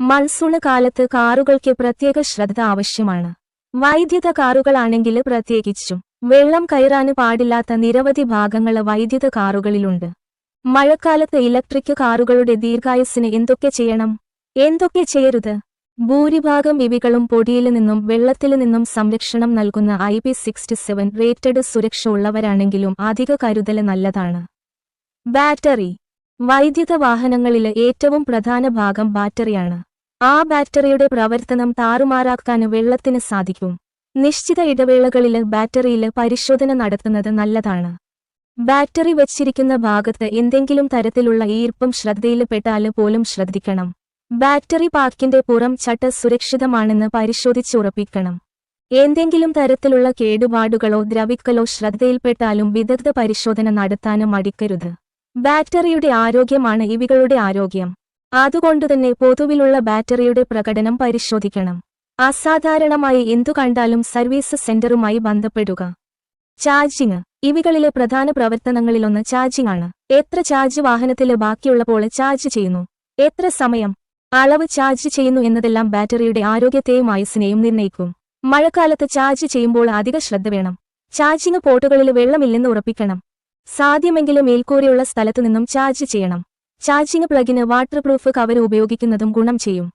Monsoon കാലത്ത് കാറുകൾക്ക് പ്രത്യേക ശ്രദ്ധ ആവശ്യമാണ്. വൈദ്യുത കാറുകളാണെങ്കിൽ പ്രത്യേകിച്ചും. വെള്ളം കയറാന് പാടില്ലാത്ത നിരവധി ഭാഗങ്ങൾ വൈദ്യുത കാറുകളിലുണ്ട്. മഴക്കാലത്ത് ഇലക്ട്രിക് കാറുകളുടെ ദീർഘായുസ്സിന് എന്തൊക്കെ ചെയ്യണം? എന്തൊക്കെ ചെയ്യരുത്? ഭൂരിഭാഗം ഇവികളും പൊടിയിൽ നിന്നും വെള്ളത്തിൽ നിന്നും സംരക്ഷണം നൽകുന്ന I P sixty seven rated സുരക്ഷ ഉള്ളവരാണെങ്കിലും അധിക കരുതൽ നല്ലതാണ്. ബാറ്ററി. വൈദ്യുത വാഹനങ്ങളിലെ ഏറ്റവും പ്രധാന ഭാഗം ബാറ്ററിയാണ്. ആ ബാറ്ററിയുടെ പ്രവർത്തനം താറുമാറാക്കാൻ വെള്ളത്തിന് സാധിക്കും. നിശ്ചിത ഇടവേളകളിൽ ബാറ്ററിയിൽ പരിശോധന നടത്തുന്നത് നല്ലതാണ്. ബാറ്ററി വച്ചിരിക്കുന്ന ഭാഗത്ത് എന്തെങ്കിലും തരത്തിലുള്ള ഈർപ്പം ശ്രദ്ധയിൽപ്പെട്ടാൽ പോലും ശ്രദ്ധിക്കണം. ബാറ്ററി പാക്കിന്റെ പുറം ചട്ട സുരക്ഷിതമാണെന്ന് പരിശോധിച്ചുറപ്പിക്കണം എന്തെങ്കിലും തരത്തിലുള്ള കേടുപാടുകളോ ദ്രവിക്കലോ ശ്രദ്ധയിൽപ്പെട്ടാലും വിദഗ്ധ പരിശോധന നടത്താനും മടിക്കരുത്. ബാറ്ററിയുടെ ആരോഗ്യമാണ് ഇവികളുടെ ആരോഗ്യം. അതുകൊണ്ടുതന്നെ പൊതുവിലുള്ള ബാറ്ററിയുടെ പ്രകടനം പരിശോധിക്കണം. അസാധാരണമായി എന്തു കണ്ടാലും സർവീസ് സെന്ററുമായി ബന്ധപ്പെടുക. ചാർജിങ്. ഇവികളിലെ പ്രധാന പ്രവർത്തനങ്ങളിലൊന്ന് ചാർജിംഗ് ആണ് എത്ര ചാർജ് വാഹനത്തിൽ പോലെ ചാർജ് ചെയ്യുന്നു? എത്ര സമയം? അളവ് ചാർജ് ചെയ്യുന്നു എന്നതെല്ലാം ബാറ്ററിയുടെ ആരോഗ്യത്തെയും ആയുസ്സിനെയും നിർണയിക്കും മഴക്കാലത്ത് ചാർജ് ചെയ്യുമ്പോൾ അധിക ശ്രദ്ധ വേണം. ചാർജിംഗ് പോർട്ടുകളിൽ വെള്ളമില്ലെന്ന് ഉറപ്പിക്കണം. സാധ്യമെങ്കിലും മേൽക്കൂരയുള്ള സ്ഥലത്തു നിന്നും ചാർജ് ചെയ്യണം. ചാർജിംഗ് പ്ലഗിന് വാട്ടർ പ്രൂഫ് കവർ ഉപയോഗിക്കുന്നതും ഗുണം ചെയ്യും.